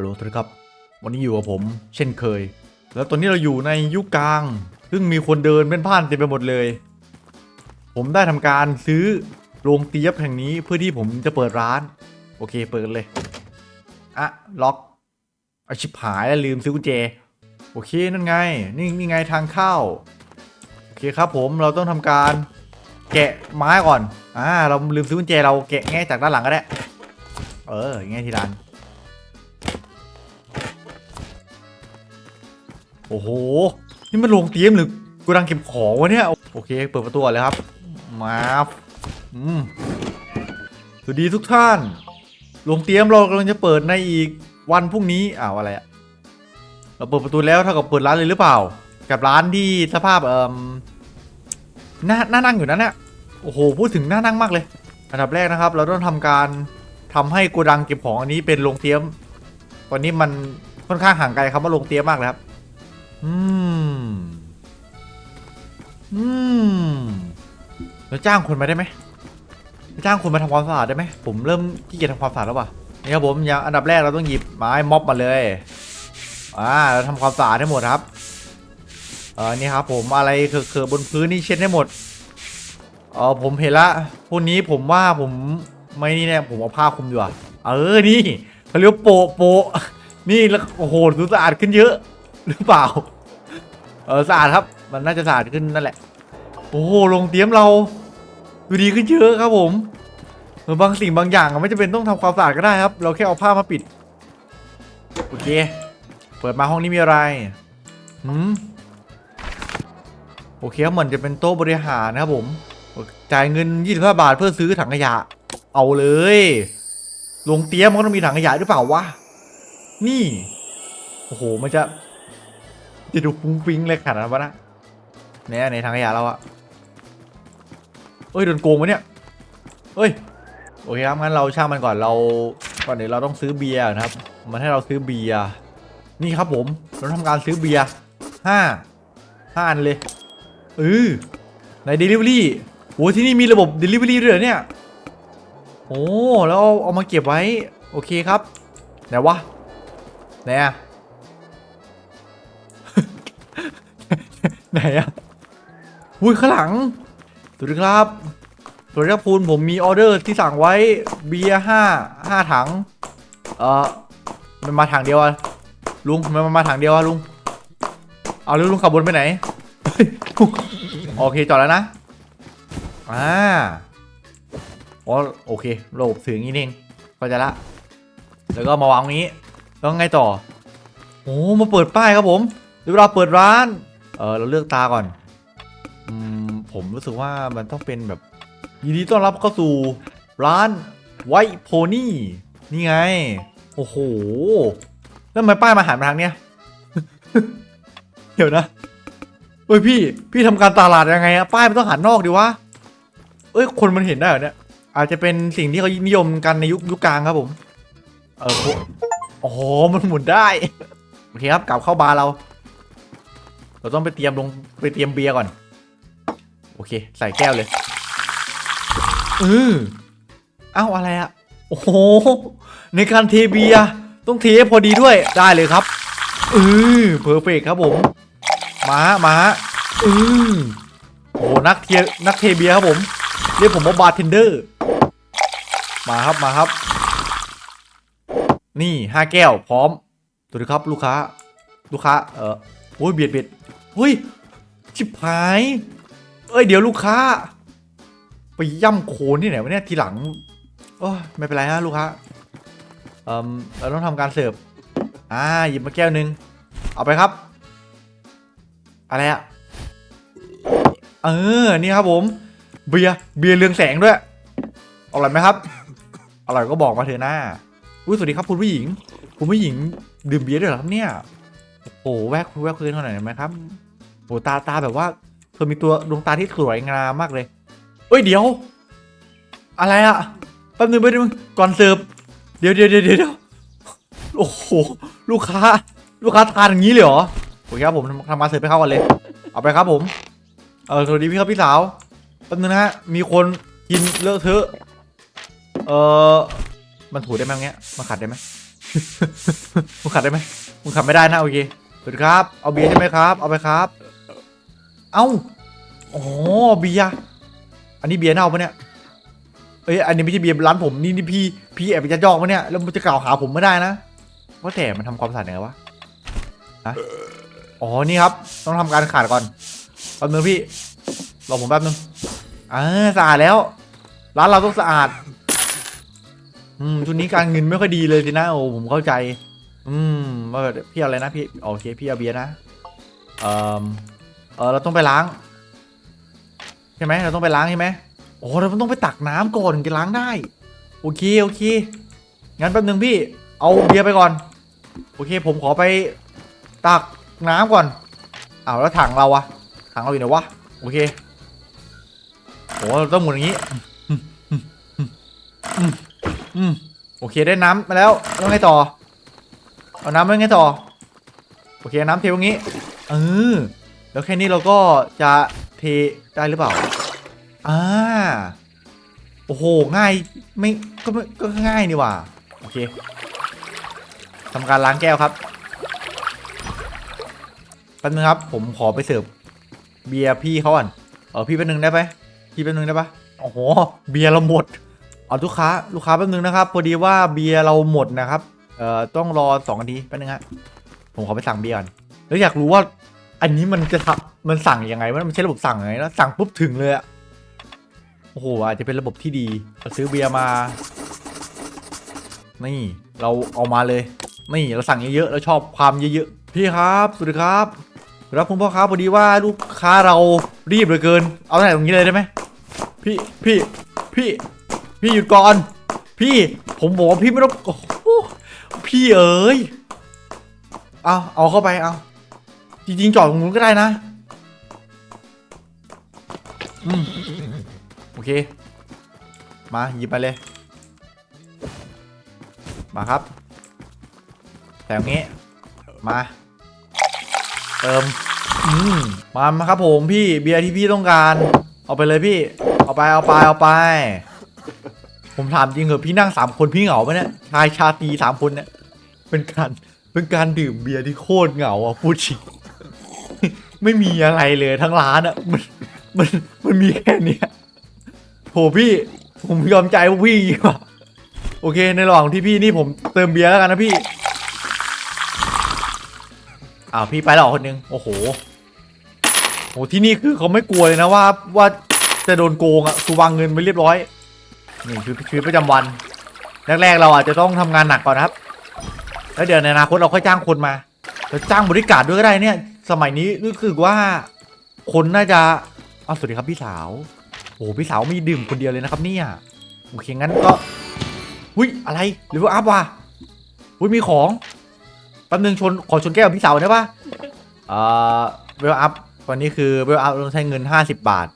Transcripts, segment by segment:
โหลสวัสดีครับ วันนี้อยู่กับผมเช่นเคย แล้วตอนนี้เราอยู่ในยุคกลาง ซึ่งมีคนเดินเป็นผ่านเต็มไปหมดเลย ผมได้ทำการซื้อโรงเตี๊ยบแห่งนี้เพื่อที่ผมจะเปิดร้าน โอเคเปิดเลยอะล็อกอาชิบหายแล้วลืมซื้อกุญแจ โอเคนั่นไง นี่นี่ไงทางเข้า โอเคครับผมเราต้องทำการแกะไม้ก่อน อ่า เราลืมซื้อกุญแจเราแกะแง่จากด้านหลังก็ได้ เออแง่ทีร้าน โอ้โห นี่มันโรงเตรียมหรือกูดังเก็บของวะเนี่ย โอเค เปิดประตูเลยครับ มาอืมสวัสดีทุกท่าน โรงเตรียมเรากำลังจะเปิดในอีกวันพรุ่งนี้ อ้าวอะไรอะเราเปิดประตูแล้วเท่ากับเปิดร้านเลยหรือเปล่า กับร้านที่สภาพเอ่มน่าน่านั่งอยู่นั่นน่ะโอ้โห พูดถึงน่านั่งมากเลย อันดับแรกนะครับ เราต้องทำการทำให้โกดังเก็บของอันนี้เป็นโรงเตรียม ตอนนี้มันค่อนข้างห่างไกลคำว่าโรงเตรียมมากเลยครับ อืม อืม แล้วจ้างคนมาได้ไหม จ้างคนมาทำความสะอาดได้ไหม ผมเริ่มขี้เกียจทำความสะอาดแล้วว่ะนี่ครับผมอย่างอันดับแรกเราต้องหยิบไม้ม็อบมาเลย อ่าเราทำความสะอาดให้หมดครับ เออนี่ครับผมอะไรเคือๆบนพื้นนี่เช็ดให้หมด เออผมเห็นละพวกนี้ผมว่าผมไม่นี่แน่ผมเอาผ้าคลุมดีกว่าเออ นี่เขาเรียกโปะโปะนี่แล้วโอ้โหดูสะอาดขึ้นเยอะ หรือเปล่า เออสะอาดครับ มันน่าจะสะอาดขึ้นนั่นแหละ โอ้โหลงเตรียมเรา ดูดีขึ้นเยอะครับผมเออบางสิ่งบางอย่างไม่จำเป็นต้องทำความสะอาดก็ได้ครับ เราแค่เอาผ้ามาปิด โอเค เปิดมาห้องนี้มีอะไรหืมโอเคครับเหมือนจะเป็นโต๊ะบริหารนะครับผม จ่ายเงิน25บาทเพื่อซื้อถังขยะ เอาเลย ลงเตรียมมันก็ต้องมีถังขยะหรือเปล่าวะ นี่ โอ้โห มันจะ จะดูฟุ้งฟิ้งเลยขนาดนั้นวะนะเนี่ยในถังขยะเราอะเอ้ยโดนโกงวะเนี่ยเอ้ยโอเคครับงั้นเราช่างมันก่อนเราก่อนเดี๋ยวเราต้องซื้อเบียร์นะครับ มันให้เราซื้อเบียร์นี่ครับผมเราทำการซื้อเบียร์ห้าห้าอันเลยเออใน Delivery โอ้ที่นี่มีระบบ Delivery ด้วยเหรอเนี่ยโอ้แล้วเอาเอามาเก็บไว้โอเคครับไหนวะไหนอะ ไหนอะอุ้ยข้างหลังสวัสดีครับสวัสดีครับคุณผมมีออเดอร์ที่สั่งไว้เบียร์ห้าห้าถัง เออมันมาถังเดียวอะลุงมันมาถังเดียวอะลุง เอาล้วลุงขับบนไปไหน โอเคจอดแล้วนะ อ่าอ๋อโอเคระบบสื่องนี้นี่เองเข้าใจละ แล้วก็มาวางนี้ แล้วไงต่อ โอ้มาเปิดป้ายครับผมเดี๋ยวเวลาเปิดร้าน เออเราเลือกตาก่อนอืมผมรู้สึกว่ามันต้องเป็นแบบ ยินดีต้อนรับเข้าสู่ร้านไวโพนี่นี่ไง โอ้โห แล้วทำไมป้ายมาหันมาทางเนี้ย เดี๋ยวนะเอ้ยพี่ พี่ทำการตลาดยังไงอะป้ายมันต้องหันนอกดิวะ เอ้ย คนมันเห็นได้เหรอเนี่ย อาจจะเป็นสิ่งที่เขานิยมกันในยุคยุคกลางครับผม เออโหอ๋อมันหมุนได้ โอเคครับ กลับเข้าบาร์เรา เราต้องไปเตรียมลงไปเตรียมเบียร์ก่อน โอเค ใส่แก้วเลยเออเอ้าอะไรอะโอ้โห ในการเทเบียร์ต้องเทให้พอดีด้วยได้เลยครับเออเพอร์เฟกครับผมมามาเออโอ้โหนักเทียนักเทเบียร์ครับผม เรียกผมว่าบาร์เทนเดอร์ มาครับมาครับ นี่ห้าแก้วพร้อมสวัสดีครับลูกค้า ลูกค้าเออ โอ้ยเบียดเบียดเฮ้ยชิบหายเอ้ยเดี๋ยวลูกค้า ไปย่ำโคนที่ไหนวะเนี่ยทีหลังโอ้ยไม่เป็นไรฮะลูกค้าเอ่อเราต้องทำการเสิร์ฟอ่าหยิบมาแก้วหนึ่งเอาไปครับ อะไรอะเออนี่ครับผม เบียร์เบียร์เรืองแสงด้วยอร่อยไหมครับอร่อยก็บอกมาเถอะหน้าอุ้ยสวัสดีครับคุณผู้หญิง คุณผู้หญิงดื่มเบียร์ด้วยเหรอครับเนี่ย โอ้โหแวกคุยแวกคุยกันหน่อยได้ไหมครับโอ้ตาตาแบบว่าเธอมีตัวดวงตาที่สวยงามมากเลยเอ้ยเดี๋ยว อะไรอะแป๊บนึงแป๊บนึงก่อนเสิร์ฟเดี๋ยวเดี๋ยวเดี๋ยวเดี๋ยวโอ้โหลูกค้า ลูกค้าทานอย่างนี้เลยเหรอโอเคครับผมทำมาเสิร์ฟให้เขาก่อนเลย เอาไปครับผม เออสวัสดีพี่ครับพี่สาวแป๊บนึงนะฮะมีคนกินเลอะเทอะเออมันถูได้ไหมเงี้ยมันขัดได้ไหมมึงขัดได้ไหมมึงขัดไม่ได้นะโอเค สวัสดีครับ เอาเบียร์ใช่ไหมครับ เอาไปครับ เอ้าอ๋อเบียร์อันนี้เบียร์เน่าปะเนี่ยเอ้ยอันนี้ไม่ใช่เบียร์ร้านผมนี่นี่พี่พี่แอบไปยัดยอกปะเนี่ยแล้วมันจะกล่าวหาผมไม่ได้นะว่าแต่มันทำความสะอาดยังไงวะฮะอ๋อนี่ครับ ต้องทำการขาดก่อนแป๊บนึงพี่รอผมแป๊บนึงอ่าสะอาดแล้ว ร้านเราต้องสะอาด อืมช่วงนี้การเงินไม่ค่อยดีเลยสินะโอ้ผมเข้าใจ อืมว่าพี่เอาอะไรนะพี่โอเคพี่เอาเบียร์นะเออเออเราต้องไปล้างใช่ไหมเราต้องไปล้างใช่ไหมโอ้เราต้องไปตักน้ำก่อนถึงจะล้างได้ โอเคโอเคงั้นแป๊บนึงพี่ เอาเบียร์ไปก่อน โอเค ผมขอไปตักน้ำก่อนอ้าวแล้วถังเราอะถังเราอยู่ไหนวะโอเคโอ้เราต้องหมุนอย่างนี้อืมอืมโอเคได้น้ำมาแล้วแล้วไงต่อ เอาน้ำไว้ไงต่อ โอเคน้ำเทตรงนี้เออแล้วแค่นี้เราก็จะเทได้หรือเปล่า อ่า โอ้โห ง่ายไม่ก็ไม่ก็ง่ายนี่ว่า โอเคทำการล้างแก้วครับแป๊บนึงครับ ผมขอไปเสิร์ฟเบียร์พี่เขาก่อน เออพี่แป๊บนึงได้ไหมพี่แป๊บนึงได้ปะโอ้โห เบียร์เราหมด เอาลูกค้า ลูกค้าแป๊บนึงนะครับ พอดีว่าเบียร์เราหมดนะครับ เอ่อต้องรอสองนาทีแป๊บนึงฮะผมขอไปสั่งเบียร์ก่อนแล้วอยากรู้ว่าอันนี้มันจะทำมันสั่งยังไงวะมันใช้ระบบสั่งยังไงนะสั่งปุ๊บถึงเลยอะโอ้โหอาจจะเป็นระบบที่ดีเราซื้อเบียร์มา นี่ เราเอามาเลย นี่เราสั่งเยอะๆเราชอบความเยอะๆพี่ครับสวัสดีครับรับคุณพ่อครับพอดีว่าลูกค้าเรารีบเหลือเกิน เอาไหนตรงนี้เลยได้ไหมพี่พี่พี่ พี่หยุดก่อน พี่ผมบอกว่าพี่ไม่ต้อง พี่เอ๋ยเอาเอาเข้าไปเอาจริงๆจอดตรงนู้นก็ได้นะอืมโอเค มาหยิบไปเลย มาครับ แต่งนี้มา เติมอืมมามาครับผมพี่เบียร์ที่พี่ต้องการ เอาไปเลยพี่ เอาไปเอาไปเอาไป ผมถามจริงเหรอะพี่นั่งสามคนพี่เหงาปะเนี่ยชายชาตรีสามคนเนี่ยเป็นการเป็นการดื่มเบียร์ที่โคตรเหงาอะพูดจริงไม่มีอะไรเลยทั้งร้านอะมันมันมันมีแค่นี้โหพี่ผมยอมใจพวกพี่ดีกว่าโอเค ในระหว่างที่พี่นี่ผมเติมเบียร์แล้วกันนะพี่อ้าวพี่ไปแล้วเหรอคนนึงโอ้โหโหที่นี่คือเขาไม่กลัวเลยนะว่าว่าจะโดนโกงอะคือวางเงินไปเรียบร้อย นี่คือชีวิตประจำวันแรกๆเราอาจจะต้องทำงานหนักก่อนครับ แล้วเดี๋ยวในอนาคตเราค่อยจ้างคนมาเราจ้างบริการด้วยก็ได้เนี่ย สมัยนี้รู้สึกว่าคนน่าจะอ้าวสวัสดีครับพี่สาวโอ้พี่สาวมีดื่มคนเดียวเลยนะครับเนี่ยโอเคงั้นก็อุ้ยอะไรหรือว่าอัพว่ะอุ้ยมีของแป๊บนึงชนขอชนแก้วกับพี่สาวได้ปะเอ่อเวลอัพตอนนี้คือเวลอัพต้องใช้เงิน 50 บาท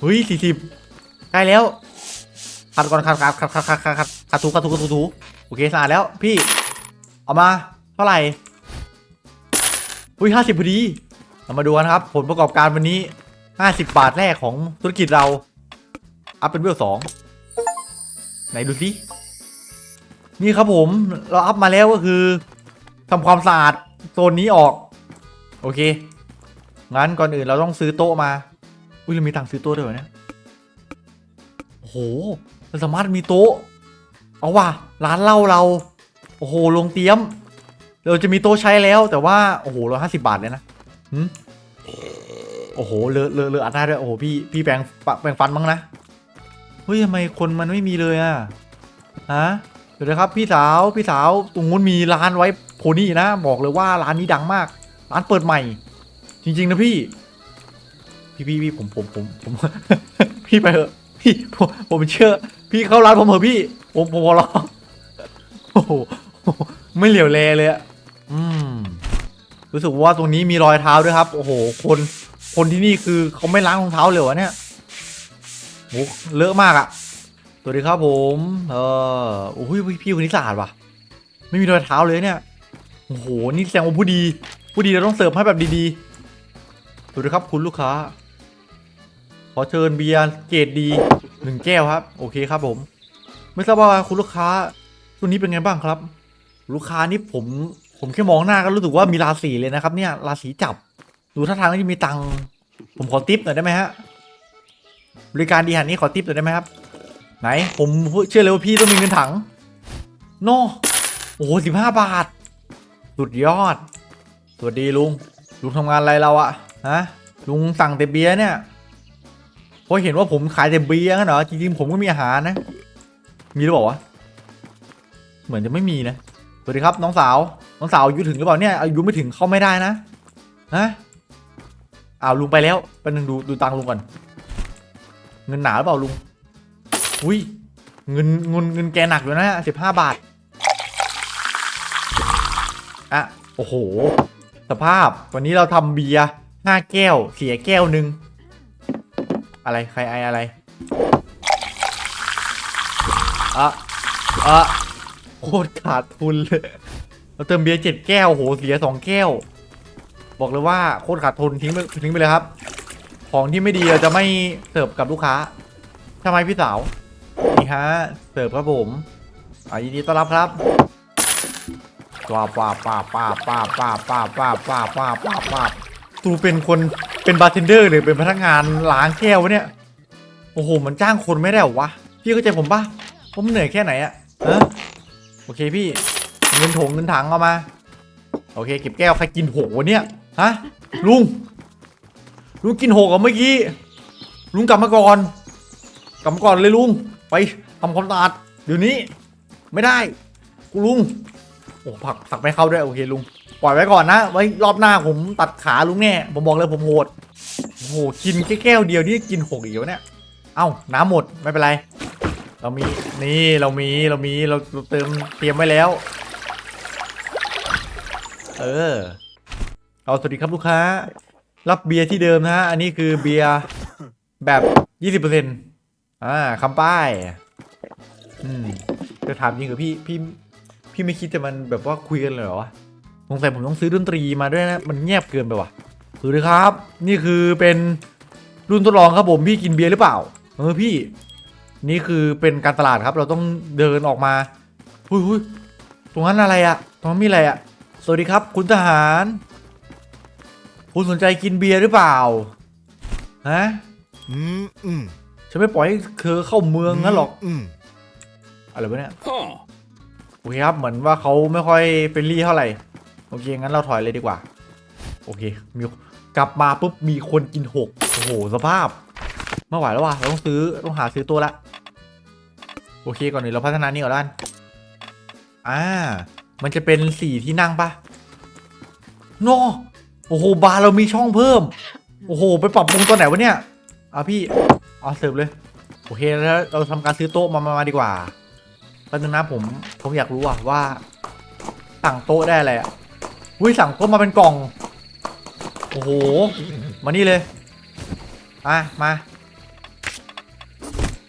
เฮ้ย40ใกล้แล้วัดก่อนขัดขัดขัดขัดขัดขัดขัดขัดถูขัดถูขัดถูถูโอเคสะอาดแล้วพี่เอามาเท่าไหร่อุ้ยห้าสิบพอดีเรามาดูกันครับ ผลประกอบการวันนี้ห้าสิบบาทแรกของธุรกิจเรา อัพเป็นเวลสองไหนดูสินี่ครับผมเราอัพมาแล้วก็คือทำความสะอาดโซนนี้ออก โอเค งั้นก่อนอื่นเราต้องซื้อโต๊ะมา อุ้ยเรามีตังค์ซื้อโต๊ะด้วยเหรอเนี่ยโอ้โห เราสามารถมีโต๊ะ เอาว่ะร้านเหล้าเรา โอ้โหลงเตรียม เราจะมีโต๊ะใช้แล้วแต่ว่า โอ้โหร้อยห้าสิบาทเลยนะหืมโอ้โหเลอะเลอะเลอะอัดได้ด้วยโอ้โหพี่พี่แปรงแปรงฟันบ้างนะเฮ้ยทำไมคนมันไม่มีเลยอะฮะเดี๋ยวนะครับพี่สาวพี่สาวตรงนู้นมีร้านไว้โพนี่นะ บอกเลยว่าร้านนี้ดังมาก ร้านเปิดใหม่ จริง ๆ นะพี่ พี่พี่พี่ผมผมผมผมพี่ไปเถอะพี่ผมผมเชื่อ พี่เข้าร้านผมเถอะพี่ ผมผมขอร้องโอ้โหไม่เหลียวแลเลยอะอืมรู้สึกว่าตรงนี้มีรอยเท้าด้วยครับ โอ้โห คนคนที่นี่คือเขาไม่ล้างรองเท้าเลยวะเนี่ยโหเลอะมากอะสวัสดีครับผม เออโอ้ยพี่คนนี้สะอาดว่ะ ไม่มีรอยเท้าเลยเนี่ยโอ้โหนี่แสดงว่าผู้ดี ผู้ดีเราต้องเสิร์ฟให้แบบดีๆสวัสดีครับคุณลูกค้า ขอเชิญเบียร์เกรดดีหนึ่งแก้วครับ โอเคครับผม ไม่ทราบว่าคุณลูกค้าช่วนี้เป็นไงบ้างครับ ลูกค้านี่ผมผมแค่มองหน้าก็รู้สึกว่ามีราศีเลยนะครับ เนี่ยราศีจับ ดูท่าทางก็จะมีตังค์ผมขอติปหน่อยได้ไหมฮะบริการดีหันนี้ขอติปหน่อยได้ไหมครับ ไหน ผมเชื่อเลยว่าพี่ต้องมีเงินถังโนโอ้โหสิบห้าบาท สุดยอด สวัสดีลุง ลุงทำงานอะไรเราอะฮะ ลุงสั่งแต่เบียร์เนี่ย เพราะเห็นว่าผมขายแต่เบียร์กันเหรอจริงๆผมก็มีอาหารนะ มีหรือเปล่าวะเหมือนจะไม่มีนะสวัสดีครับน้องสาวน้องสาวอายุถึงหรือเปล่าเนี่ยอายุไม่ถึงเข้าไม่ได้นะฮะอ้าวลุงไปแล้วแป๊บนึงดูดูตังลุงก่อน เงินหนาหรือเปล่าลุงอุ้ยเงินเงินเงินแกหนักอยู่นะสิบห้าบาทอะโอ้โห สภาพวันนี้เราทำเบียร์ห้าแก้ว เสียแก้วหนึ่ง อะไรใครไออะไรอะอะโคตรขาดทุนเลยเราเติมเบียร์เจ็ดแก้วโหเสียสองแก้ว บอกเลยว่าโคตรขาดทุนทิ้งไปทิ้งไปเลยครับ ของที่ไม่ดีเราจะไม่เสิร์ฟกับลูกค้าทำไมพี่สาวนี่ฮะเสิร์ฟครับผมอะยินดีต้อนรับครับป้าป้าป้าป้าป้าป้าป้าป้าป้าป้าป้าป้าตูเป็นคน เป็นบาร์เทนเดอร์หรือเป็นพนักงานล้างแก้ววะเนี่ย โอ้โห มันจ้างคนไม่ได้หรอวะ พี่เข้าใจผมปะผมเหนื่อยแค่ไหนอะฮะโอเคพี่ เงินถงเงินถังเอามา โอเค เก็บแก้วใครกินโหวะเนี่ย ฮะ ลุง ลุงกินโหกับเมื่อกี้ ลุงกลับมาก่อน กลับมาก่อนเลยลุง ไปทำความสะอาดเดี๋ยวนี้ ไม่ได้ กูลุง โอ้ผักผักไม่เข้าด้วยโอเคลุง ปล่อยไว้ก่อนนะ ไว้รอบหน้าผมตัดขาลุงแน่ ผมบอกเลยผมโหดโอ้โหกินแค่แก้วเดียวนี่กินหกอีกแล้วเนี่ย เอ้าน้ำหมดไม่เป็นไร เรามีนี่เรามีเรามีเราเติมเตรียมไว้แล้ว เออ เอาสวัสดีครับลูกค้า รับเบียร์ที่เดิมนะฮะอันนี้คือเบียร์แบบยี่สิบเปอร์เซ็นต์อ่าคำป้าย อืมจะถามจริงเหรอพี่พี่พี่ไม่คิดจะมันแบบว่าคุยกันเลยเหรอ สงสัยผมต้องซื้อดนตรีมาด้วยนะ มันเงียบเกินไปว่ะสวัสดีครับ นี่คือเป็นรุ่นทดลองครับผมพี่กินเบียร์หรือเปล่า เออพี่ นี่คือเป็นการตลาดครับ เราต้องเดินออกมาหุยหุยตรงนั้นอะไรอะตรงนั้นมีอะไรอะสวัสดีครับ คุณทหาร คุณสนใจกินเบียร์หรือเปล่าฮะอืมอืมฉันไม่ปล่อยให้เธอเข้าเมืองงั้นหรอกอืมอะไรวะเนี่ย Huh. โอเคครับเหมือนว่าเขาไม่ค่อยเฟรนลี่เท่าไหร่ โอเค งั้นเราถอยเลยดีกว่า โอเค มีกลับมาปุ๊บมีคนกินหกโอ้โหสภาพไม่ไหวแล้วว่ะเราต้องซื้อต้องหาซื้อตัวละ โอเคก่อนอื่นเราพัฒนานี่ก่อนด้านอ่า มันจะเป็นสี่ที่นั่งปะโนโอ้โหบาร์เรามีช่องเพิ่ม โอ้โห ไปปรับปรุงตัวไหนวะเนี่ยเอาพี่เอาเสิร์ฟเลย โอเคแล้วเราทำการซื้อโต๊ะมามามาดีกว่าแป๊บนึงนะผมผมอยากรู้อะว่าสั่งโต๊ะได้อะไรอะ อุ้ยสั่งต๊ะมาเป็นกล่อง โอ้โห มานี่เลยอะมา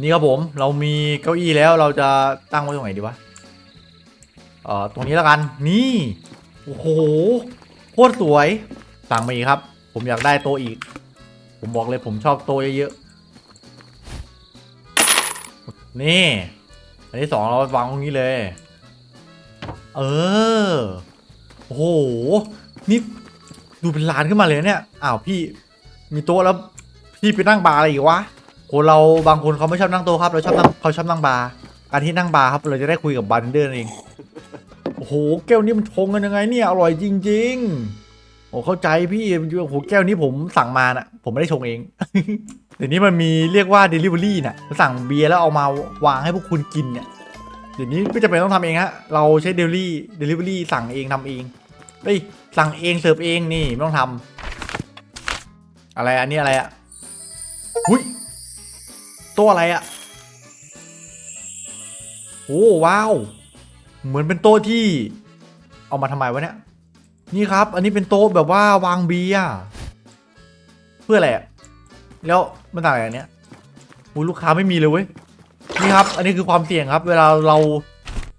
นี่ครับผม เรามีเก้าอี้แล้ว เราจะตั้งไว้ตรงไหนดีวะ เอ่อ ตรงนี้แล้วกัน นี่ โอ้โห โคตรสวย สั่งมาอีกครับ ผมอยากได้โตอีก ผมบอกเลยผมชอบโตเยอะๆ นี่ อันที่สองเราวางตรงนี้เลย เออ โอ้โห นี่ดูเป็นร้านขึ้นมาเลยเนี่ย อ้าวพี่มีโต๊ะแล้วพี่ไปนั่งบาร์อะไรอีกวะคนเราบางคนเขาไม่ชอบนั่งโต๊ะครับ เราชอบนั่งเขาชอบนั่งบาร์การที่นั่งบาร์ครับ เราจะได้คุยกับบาร์เทนเดอร์เอง โอ้โห แก้วนี้มันชงกันยังไงเนี่ย อร่อยจริง ๆ โอ้เข้าใจพี่โอ้โห แก้วนี้ผมสั่งมาน่ะ ผมไม่ได้ชงเอง เดี๋ยวนี้มันมีเรียกว่า Delivery น่ะสั่งเบียร์แล้วเอามาวางให้พวกคุณกินเนี่ย เดี๋ยวนี้ไม่จำเป็นต้องทำเองฮะ เราใช้ Delivery Delivery สั่งเองทำเองเฮ้ยสั่งเองเสิร์ฟเองนี่ไม่ต้องทำอะไรอันนี้อะไรอะหุ้ยโต๊ะอะไรอะโอ้ว้าว เหมือนเป็นโต๊ะที่ เอามาทำไมวะเนี่ยนี่ครับ อันนี้เป็นโต๊ะแบบว่าวางเบียร์เพื่ออะไรอะแล้วมันต่างอย่างเนี้ยโอ้ลูกค้าไม่มีเลยเว้ย นี่ครับ อันนี้คือความเสี่ยงครับ เวลาเรา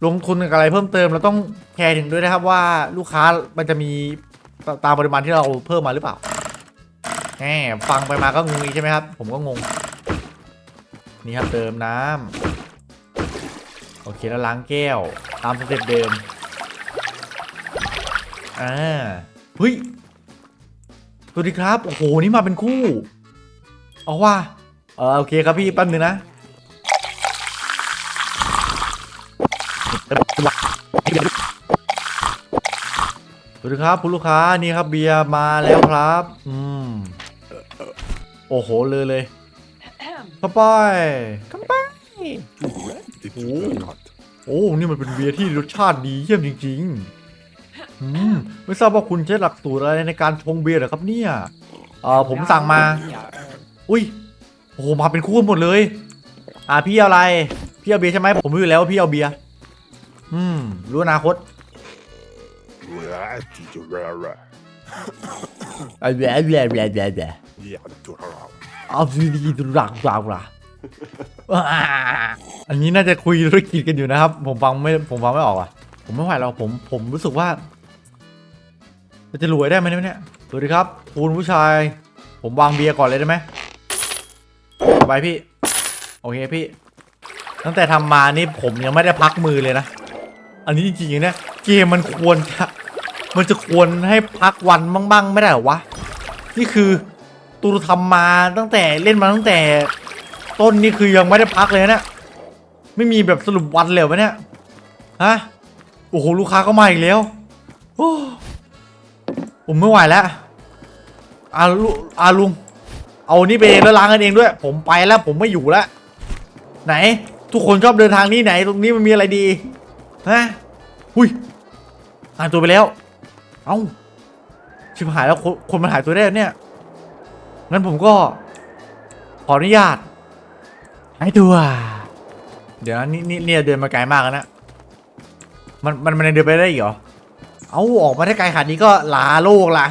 ลงทุนกับอะไรเพิ่มเติมเราต้องแคร์ถึงด้วยนะครับว่าลูกค้ามันจะมีตามปริมาณที่เราเพิ่มมาหรือเปล่าแหมฟังไปมาก็งงอีกใช่ไหมครับ ผมก็งง นี่ครับเติมน้ำโอเคแล้วล้างแก้ว ตามสเต็ปเดิมอ่าเฮ้ยสวัสดีครับ โอ้โห นี่มาเป็นคู่ เอาว่าเออโอเคครับพี่แป๊บนึงนะ วัสดีครับคุณลูกค้านี่ครับเบียร์มาแล้วครับ อืมโอ้โหเลยเลยข้าไปเข้าไป If you not. โอ้นี่มันเป็นเบียร์ที่รสชาติดีเยี่ยมจริงๆอืมไม่ทราบว่าคุณใช้หลักสูตรอะไรในการชงเบียร์เหรอครับเนี่ยเออผมสั่งมา อุ้ยโอ้โหมาเป็นคู่หมดเลย อ่าพี่เอาอะไร พี่เอาเบียร์ใช่ไหมผมรู้อยู่แล้วว่าพี่เอาเบียร์อืมรู้อนาคต Right, you rara. อะแย่แย่แย่แย่แย่ Yeah, to rara. เอาดีดีดูรักรักรักอันนี้น่าจะคุยธุรกิจกันอยู่นะครับ ผมฟังไม่ผมฟังไม่ออกอะ ผมไม่ไหวแล้วผมผมรู้สึกว่าจะรวยได้ไหมเนี่ยสวัสดีครับ คุณผู้ชาย ผมวางเบียร์ก่อนเลยได้ไหมไปพี่ โอเคพี่ ตั้งแต่ทำมานี่ผมยังไม่ได้พักมือเลยนะ อันนี้จริงๆเนี่ยเกมมันควรจะ มันจะควรให้พักวันบ้างๆ ไม่ได้หรอวะ นี่คือตูทำมาตั้งแต่เล่นมาตั้งแต่ต้นนี่คือยังไม่ได้พักเลยนะเนี่ยไม่มีแบบสรุปวันเลยวะเนี่ยฮะโอ้โหลูกค้าก็มาอีกแล้วโอ้ผมไม่ไหวแล้วอาลุอาลุง เอานี่ไปเองแล้วล้างกันเองด้วย ผมไปแล้วผมไม่อยู่แล้วไหน ทุกคนชอบเดินทางนี้ไหน ตรงนี้มันมีอะไรดีฮะหุยหายตัวไปแล้ว เอ้า ชิบหายแล้วคนคนมันหายตัวได้แล้วเนี่ย งั้นผมก็ ขออนุญาตหายตัว เดี๋ยวนะนี่นี่เนี่ยเดินมาไกลมากแล้วนะ มันมันมันยังเดินไปได้อีกเหรอ เอาออกมาได้ไกลขนาดนี้ก็ลาโลกละ